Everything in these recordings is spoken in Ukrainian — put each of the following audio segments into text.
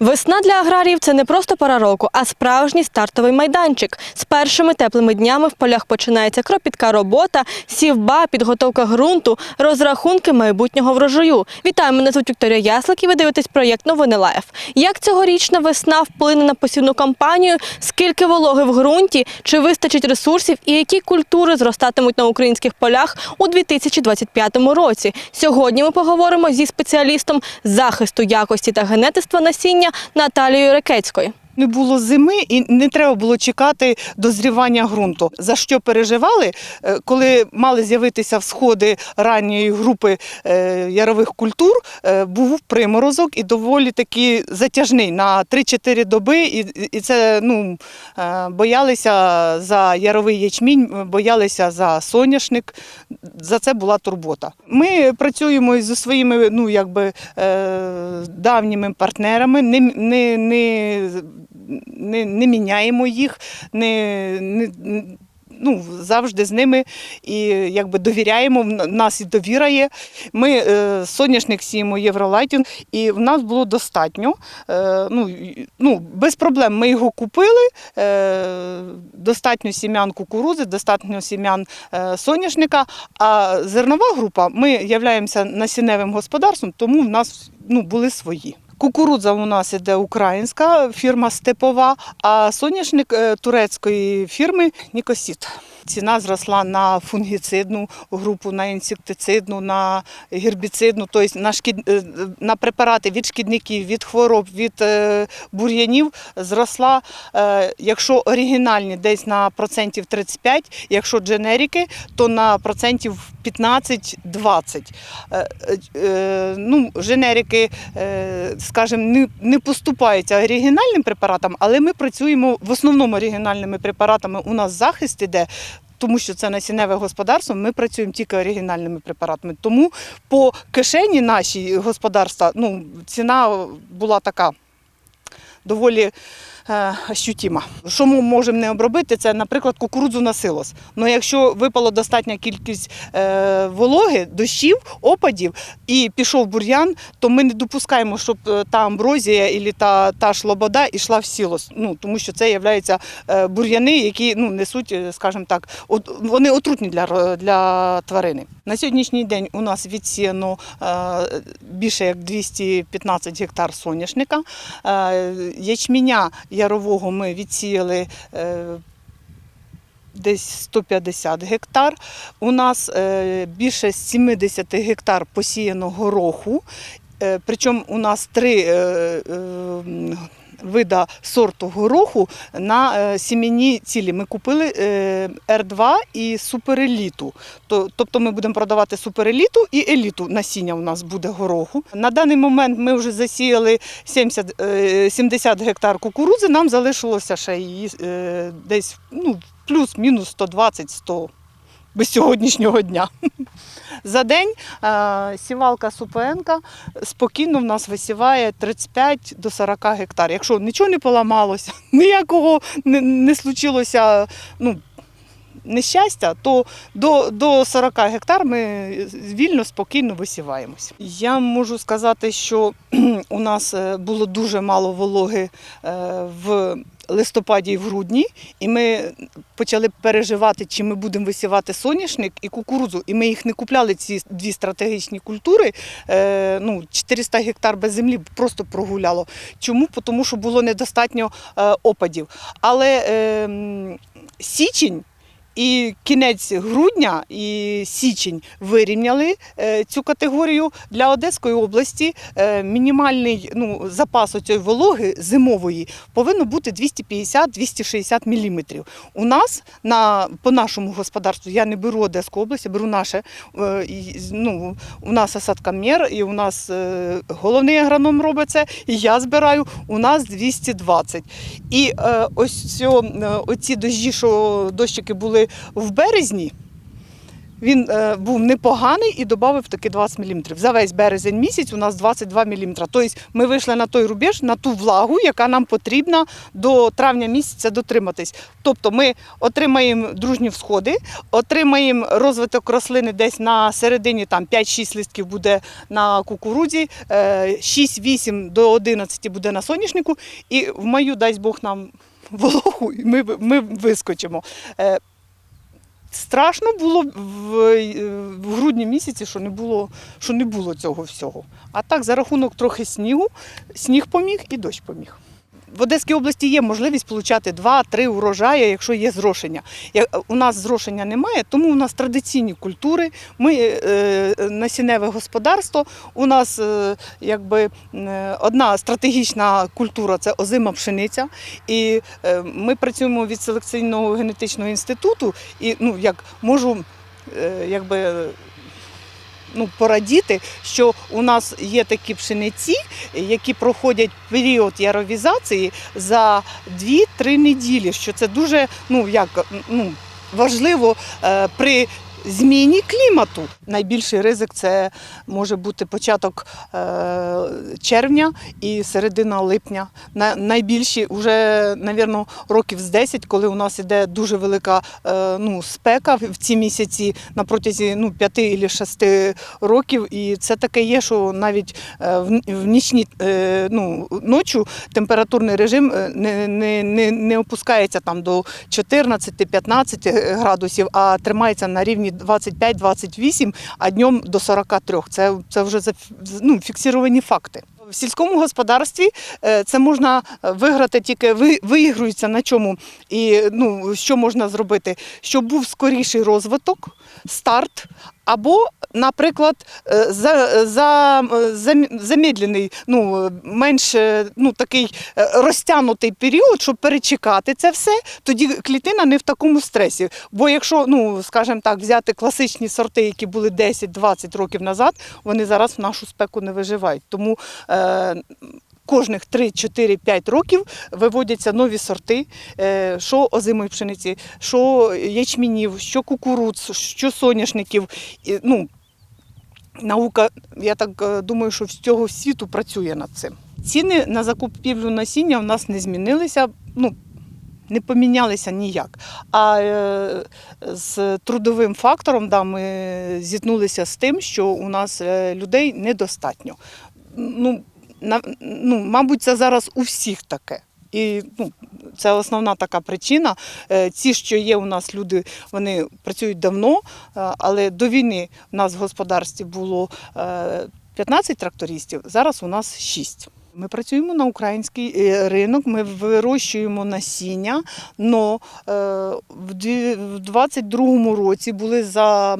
Весна для аграріїв це не просто пора року, а справжній стартовий майданчик. З першими теплими днями в полях починається кропітка робота, сівба, підготовка ґрунту, розрахунки майбутнього врожаю. Вітаю, мене звуть Вікторія Яслик і ви дивитесь проєкт Новини Лайф. Як цьогорічна весна вплине на посівну кампанію, скільки вологи в ґрунті, чи вистачить ресурсів і які культури зростатимуть на українських полях у 2025 році. Сьогодні ми поговоримо зі спеціалістом захисту якості та генетиства насіння Наталією Рекецькою. Не було зими і не треба було чекати дозрівання ґрунту. За що переживали, е, коли мали з'явитися всходи ранньої групи е, ярових культур, е, був приморозок і доволі таки затяжний на 3-4 доби. І, це ну, боялися за яровий ячмінь, боялися за соняшник. За це була турбота. Ми працюємо зі своїми ну, якби, давніми партнерами, не, не, не не, не міняємо їх, не, не, ну, завжди з ними і якби довіряємо. В нас і довіра є. Ми е, соняшник сіємо Євролайтінг, і в нас було достатньо. Е, ну, ну, без проблем ми його купили. Е, достатньо сім'ян кукурузи, достатньо сім'ян е, соняшника. А зернова група, ми являємося насінневим господарством, тому в нас ну, були свої. Кукурудза у нас іде українська фірма Степова, а соняшник е, турецької фірми Нікосіт. Ціна зросла на фунгіцидну групу, на інсектицидну, на гербіцидну, тобто на, шкід... е, на препарати від шкідників, від хвороб, від е, бур'янів зросла, е, якщо оригінальні, десь на процентів 35, якщо дженерики, то на процентів 15-20. Е, е, ну, женерики, е, скажімо, не поступаються оригінальним препаратам, але ми працюємо в основному оригінальними препаратами. У нас захист іде. Тому що це насінневе господарство, ми працюємо тільки оригінальними препаратами. Тому по кишені нашій господарства ну, ціна була така доволі е, ощутима. Що ми можемо не обробити, це, наприклад, кукурудзу на силос. Ну, якщо випала достатня кількість е, вологи, дощів, опадів і пішов бур'ян, то ми не допускаємо, щоб е, та амброзія і та, та ж лобода йшла в сілос. Ну, тому що це є бур'яни, які ну, несуть, скажімо так, вони отрутні для, для тварини. На сьогоднішній день у нас відсіяно більше як 215 гектар соняшника. Ячменя ярового ми відсіяли е, десь 150 гектар. У нас е, більше 70 гектар посіяно гороху. Е, Причому у нас три вида сорту гороху на е, сімейні цілі. Ми купили е, Р2 і супереліту. Тобто ми будемо продавати супереліту і еліту насіння у нас буде гороху. На даний момент ми вже засіяли 70, е, 70 гектар кукурудзи, нам залишилося ще її е, десь ну, плюс-мінус 120-100 без сьогоднішнього дня. За день е, сівалка Супенка спокійно в нас висіває 35 до 40 гектар. Якщо нічого не поламалося, ніякого не, не случилося ну, нещастя, то до, до 40 гектар ми вільно, спокійно висіваємося. Я можу сказати, що у нас е, було дуже мало вологи е, в листопаді і в грудні, і ми почали переживати, чи ми будемо висівати соняшник і кукурудзу. І ми їх не купляли, ці дві стратегічні культури. Е, ну, 400 гектар без землі просто прогуляло. Чому? Тому що було недостатньо опадів. Але е, січень. І кінець грудня і січень вирівняли е, цю категорію для Одеської області. Е, мінімальний ну, запас цієї вологи зимової повинно бути 250-260 мм. У нас на по нашому господарству я не беру Одеську область, я беру наше. е, ну, у нас осадкомір, і у нас головний агроном робить це, і я збираю. У нас 220. І ось оці дощі, що дощики були в березні. Він е, був непоганий і додав таки 20 мм. За весь березень місяць у нас 22 мм. Тобто ми вийшли на той рубеж, на ту влагу, яка нам потрібна до травня місяця дотриматись. Тобто ми отримаємо дружні всходи, отримаємо розвиток рослини десь на середині там 5-6 листків буде на кукурудзі, е, 6-8 до 11 буде на соняшнику, і в маю дасть Бог нам вологу, і ми, ми вискочимо. Страшно було в, в грудні місяці, що не було, що не було цього всього. А так, за рахунок трохи снігу, сніг поміг і дощ поміг. В Одеській області є можливість отримати 2-3 урожаї, якщо є зрошення. У нас зрошення немає, тому у нас традиційні культури. Ми е, насінневе господарство. У нас е, якби е, одна стратегічна культура це озима пшениця. І е, ми працюємо від селекційного генетичного інституту, і ну як можу е, якби. Ну, порадіти, що у нас є такі пшениці, які проходять період яровізації за 2-3 неділі. Що це дуже ну, як, ну, важливо е, при зміні клімату. Найбільший ризик це може бути початок е, червня і середина липня. На, найбільші вже, навірно, років з 10, коли у нас іде дуже велика е, ну, спека в ці місяці на протязі ну, 5 або 6 років. І це таке є, що навіть е, в, нічні ну, ночі температурний режим не, не, не, не опускається там до 14-15 градусів, а тримається на рівні 25-28, а днем до 43. Це, це вже ну, фіксовані факти. В сільському господарстві е, це можна виграти тільки ви, виігрується на чому і ну, що можна зробити, щоб був скоріший розвиток, старт, або, наприклад, е, за, за, замедлений, ну, менш е, ну, такий е, розтягнутий період, щоб перечекати це все, тоді клітина не в такому стресі. Бо якщо, ну, скажімо так, взяти класичні сорти, які були 10-20 років назад, вони зараз в нашу спеку не виживають. Тому е, кожних 3-4-5 років виводяться нові сорти, е, що озимої пшениці, що ячмінів, що кукурудз, що соняшників. Ну, наука, я так е, думаю, що всього світу працює над цим. Ціни на закупівлю насіння в нас не змінилися. Ну, не помінялися ніяк. А е, з трудовим фактором да, ми зіткнулися з тим, що у нас е, людей недостатньо. Ну, ну, мабуть, це зараз у всіх таке. І ну, це основна така причина. Е, Ці, що є у нас люди, вони працюють давно, е, але до війни в нас в господарстві було е, 15 трактористів, зараз у нас 6. Ми працюємо на український е, ринок, ми вирощуємо насіння, але в дві- в 22-му році були за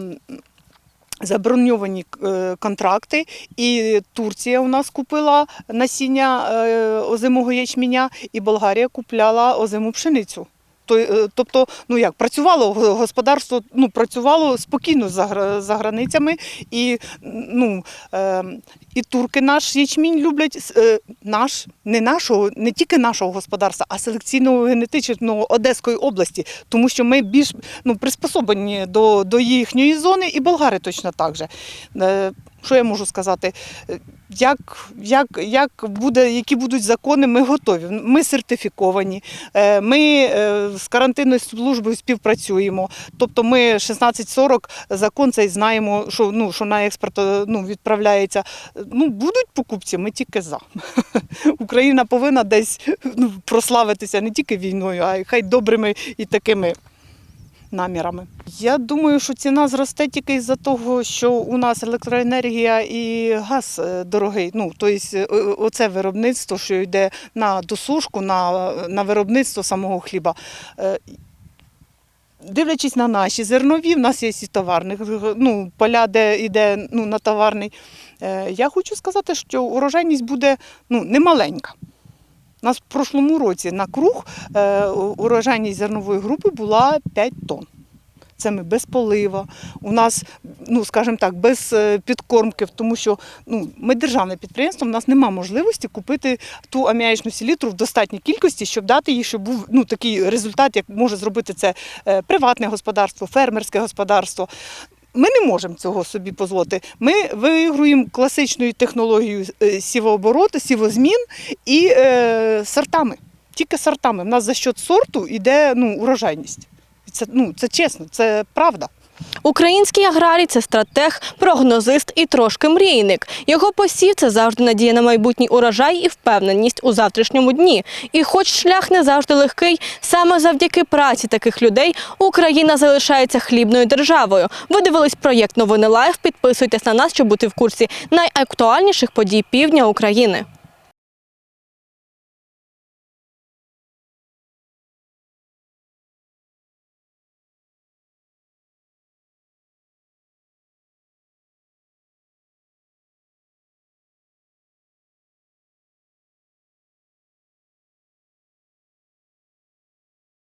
заброньовані е, контракти, і Турція у нас купила насіння е, озимого ячменя, і Болгарія купляла озиму пшеницю. Е, Тобто, ну як працювало господарство, ну працювало спокійно за, за границями, і ну е, і турки наш ячмінь люблять е, наш, не нашого, не тільки нашого господарства, а селекційного генетичного Одеської області, тому що ми більш ну, приспособлені до, до їхньої зони, і болгари точно так же. Е, Що я можу сказати? Е, Як, як, як буде, які будуть закони, ми готові. Ми сертифіковані, ми з карантинною службою співпрацюємо. Тобто ми 1640 закон цей знаємо, що, ну, що на експорт ну, відправляється. Ну, будуть покупці, ми тільки за. Україна повинна десь ну, прославитися не тільки війною, а й хай добрими і такими намірами. Я думаю, що ціна зросте тільки із-за того, що у нас електроенергія і газ е, дорогий. Ну, тобто, оце виробництво, що йде на досушку, на, на виробництво самого хліба. Е, Дивлячись на наші зернові, в нас є і товарних, ну, поля, де йде ну, на товарний. Е, Я хочу сказати, що урожайність буде ну, немаленька. У нас в прошлому році на круг е, урожайність зернової групи була 5 тонн. Це ми без полива, у нас, ну скажімо так, без е, підкормки, тому що ну, ми державне підприємство, у нас немає можливості купити ту аміачну селітру в достатній кількості, щоб дати їй, щоб був ну, такий результат, як може зробити це е, приватне господарство, фермерське господарство. Ми не можемо цього собі дозволити. Ми виігруємо класичною технологією е, сівообороту, сівозмін і е, сортами. Тільки сортами. У нас за счет сорту йде ну, урожайність. Це, ну, це чесно, це правда. Український аграрій це стратег, прогнозист і трошки мрійник. Його посів це завжди надія на майбутній урожай і впевненість у завтрашньому дні. І хоч шлях не завжди легкий, саме завдяки праці таких людей Україна залишається хлібною державою. Ви дивились проєкт Новини Лайф. Підписуйтесь на нас, щоб бути в курсі найактуальніших подій півдня України.